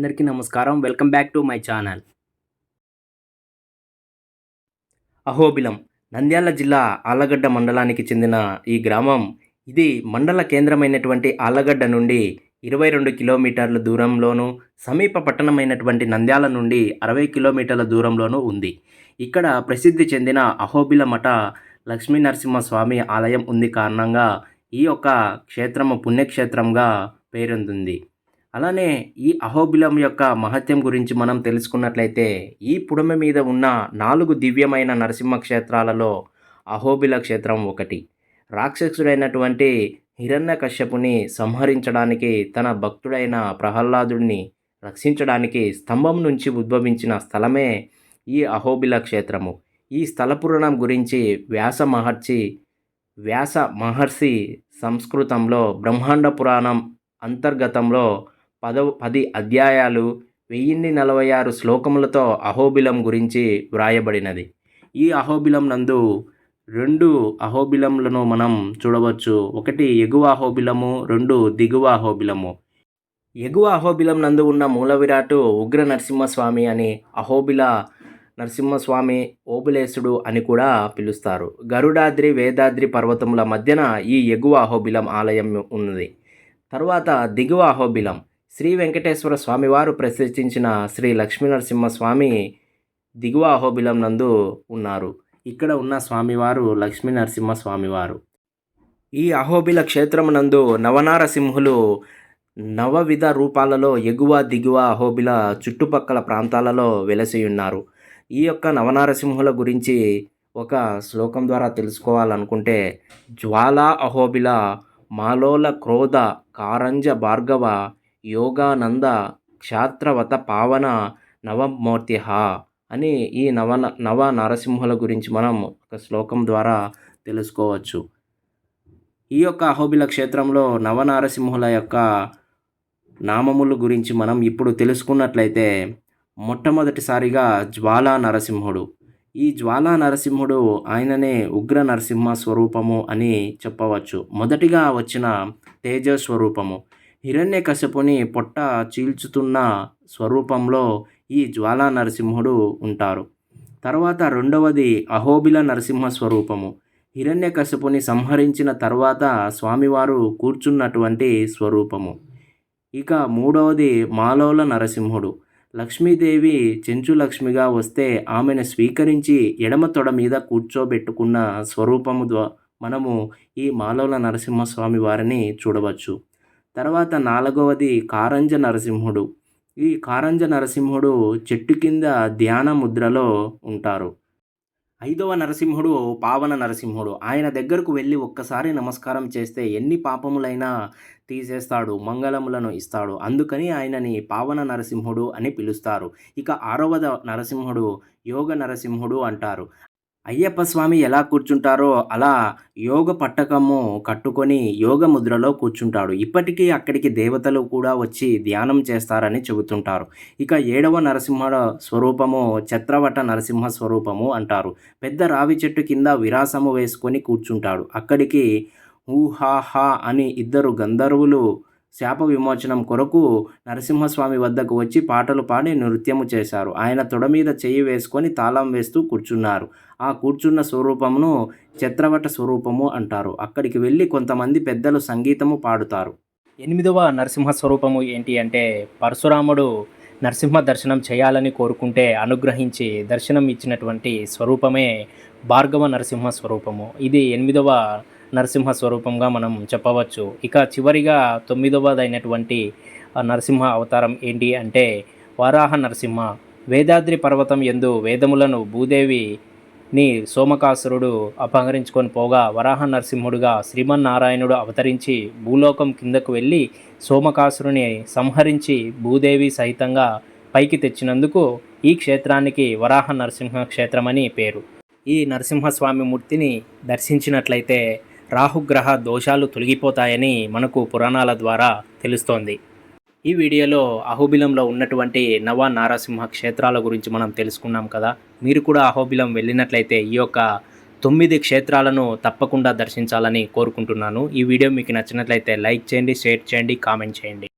అందరికీ నమస్కారం. Welcome back to my channel. Ahobilam Nandyal జిల్లా ఆలగడ్డ మండలానికి చెందిన ఈ గ్రామం ఇది మండల కేంద్రమైనటువంటి ఆలగడ్డ నుండి ఇరవై రెండు కిలోమీటర్ల దూరంలోను సమీప పట్టణమైనటువంటి నంద్యాల నుండి అరవై కిలోమీటర్ల దూరంలోనూ ఉంది. ఇక్కడ ప్రసిద్ధి చెందిన అహోబిల మఠ లక్ష్మీ నరసింహస్వామి ఆలయం ఉంది కారణంగా ఈ యొక్క క్షేత్రము పుణ్యక్షేత్రంగా పేరొందింది. అలానే ఈ అహోబిలం యొక్క మహత్యం గురించి మనం తెలుసుకున్నట్లయితే ఈ పుడమ మీద ఉన్న నాలుగు దివ్యమైన నరసింహ క్షేత్రాలలో అహోబిల క్షేత్రం ఒకటి. రాక్షసుడైనటువంటి హిరణ్యకశ్యపుని సంహరించడానికి తన భక్తుడైన ప్రహ్లాదుడిని రక్షించడానికి స్తంభం నుంచి ఉద్భవించిన స్థలమే ఈ అహోబిల క్షేత్రము. ఈ స్థలపురాణం గురించి వ్యాస మహర్షి వ్యాస మహర్షి సంస్కృతంలో బ్రహ్మాండ పురాణం అంతర్గతంలో పదవ పది అధ్యాయాలు వెయ్యిన్ని నలభై ఆరు శ్లోకములతో అహోబిలం గురించి వ్రాయబడినది. ఈ అహోబిలం నందు రెండు అహోబిలములను మనం చూడవచ్చు. ఒకటి ఎగువ అహోబిలము రెండు దిగువ అహోబిలము. ఎగువ అహోబిలం నందు ఉన్న మూల విరాటు ఉగ్ర నరసింహస్వామి అని అహోబిల నరసింహస్వామి ఓబులేశుడు అని కూడా పిలుస్తారు. గరుడాద్రి వేదాద్రి పర్వతముల మధ్యన ఈ ఎగువ అహోబిలం ఆలయం ఉన్నది. తర్వాత దిగువ అహోబిలం. శ్రీ వెంకటేశ్వర స్వామివారు ప్రతిష్ఠించిన శ్రీ లక్ష్మీనరసింహస్వామి దిగువ అహోబిలం నందు ఉన్నారు. ఇక్కడ ఉన్న స్వామివారు లక్ష్మీనరసింహ స్వామివారు ఈ అహోబిల క్షేత్రమునందు నవనారసింహులు నవవిధ రూపాలలో ఎగువ దిగువ అహోబిల చుట్టుపక్కల ప్రాంతాలలో వెలసియున్నారు. ఈ యొక్క నవనారసింహుల గురించి ఒక శ్లోకం ద్వారా తెలుసుకోవాలనుకుంటే జ్వాలా అహోబిల మాలోల క్రోధ కారంజ భార్గవ యోగానంద క్షాత్రవత పావన నవమూర్తిహ అని ఈ నవ నవ నరసింహుల గురించి మనం ఒక శ్లోకం ద్వారా తెలుసుకోవచ్చు. ఈ యొక్క అహోబిల క్షేత్రంలో నవనారసింహుల యొక్క నామముల గురించి మనం ఇప్పుడు తెలుసుకున్నట్లయితే మొట్టమొదటిసారిగా జ్వాలా నరసింహుడు. ఈ జ్వాలా నరసింహుడు ఆయననే ఉగ్ర నరసింహ స్వరూపము అని చెప్పవచ్చు. మొదటిగా వచ్చిన తేజ స్వరూపము హిరణ్యకశపుని పొట్ట చీల్చుతున్న స్వరూపంలో ఈ జ్వాలా నరసింహుడు ఉంటారు. తర్వాత రెండవది అహోబిల నరసింహ స్వరూపము. హిరణ్యకశపుని సంహరించిన తర్వాత స్వామివారు కూర్చున్నటువంటి స్వరూపము. ఇక మూడవది మాలోల నరసింహుడు. లక్ష్మీదేవి చెంచు లక్ష్మిగా వస్తే ఆమెను స్వీకరించి ఎడమ తొడ మీద కూర్చోబెట్టుకున్న స్వరూపము ద్వా మనము ఈ మాలోల నరసింహస్వామి వారిని చూడవచ్చు. తర్వాత నాలుగవది కారంజ నరసింహుడు. ఈ కారంజ నరసింహుడు చెట్టు కింద ధ్యాన ముద్రలో ఉంటారు. ఐదవ నరసింహుడు పావన నరసింహుడు. ఆయన దగ్గరకు వెళ్ళి ఒక్కసారి నమస్కారం చేస్తే ఎన్ని పాపములైనా తీసేస్తాడు మంగళములను ఇస్తాడు. అందుకని ఆయనని పావన నరసింహుడు అని పిలుస్తారు. ఇక ఆరవద నరసింహుడు యోగ నరసింహుడు అంటారు. అయ్యప్ప స్వామి ఎలా కూర్చుంటారో అలా యోగ పట్టకము కట్టుకొని యోగ ముద్రలో కూర్చుంటాడు. ఇప్పటికీ అక్కడికి దేవతలు కూడా వచ్చి ధ్యానం చేస్తారని చెబుతుంటారు. ఇక ఏడవ నరసింహ స్వరూపము చత్రవట నరసింహ స్వరూపము అంటారు. పెద్ద రావి చెట్టు కింద విరాసము వేసుకొని కూర్చుంటాడు. అక్కడికి ఊహాహా అని ఇద్దరు గంధర్వులు శాప విమోచనం కొరకు నరసింహస్వామి వద్దకు వచ్చి పాటలు పాడి నృత్యము చేశారు. ఆయన తొడ మీద చెయ్యి వేసుకొని తాళం వేస్తూ కూర్చున్నారు. ఆ కూర్చున్న స్వరూపమును చిత్రవట స్వరూపము అంటారు. అక్కడికి వెళ్ళి కొంతమంది పెద్దలు సంగీతము పాడుతారు. ఎనిమిదవ నరసింహ స్వరూపము ఏంటి అంటే పరశురాముడు నరసింహ దర్శనం చేయాలని కోరుకుంటే అనుగ్రహించి దర్శనం ఇచ్చినటువంటి స్వరూపమే భార్గవ నరసింహ స్వరూపము ఇది ఎనిమిదవ నరసింహ స్వరూపంగా మనం చెప్పవచ్చు. ఇక చివరిగా తొమ్మిదవదైనటువంటి నరసింహ అవతారం ఏంటి అంటే వరాహ నరసింహ. వేదాద్రి పర్వతం ఎందు వేదములను భూదేవిని సోమకాసురుడు అపహరించుకొని పోగా వరాహ నరసింహుడుగా శ్రీమన్నారాయణుడు అవతరించి భూలోకం కిందకు వెళ్ళి సోమకాసురుని సంహరించి భూదేవి సహితంగా పైకి తెచ్చినందుకు ఈ క్షేత్రానికి వరాహ నరసింహ క్షేత్రమని పేరు. ఈ నరసింహస్వామి మూర్తిని దర్శించినట్లయితే రాహుగ్రహ దోషాలు తొలగిపోతాయని మనకు పురాణాల ద్వారా తెలుస్తోంది. ఈ వీడియోలో అహోబిలంలో ఉన్నటువంటి నవ నారసింహ క్షేత్రాల గురించి మనం తెలుసుకున్నాం కదా. మీరు కూడా అహోబిలం వెళ్ళినట్లయితే ఈ యొక్క తొమ్మిది క్షేత్రాలను తప్పకుండా దర్శించాలని కోరుకుంటున్నాను. ఈ వీడియో మీకు నచ్చినట్లయితే లైక్ చేయండి షేర్ చేయండి కామెంట్ చేయండి.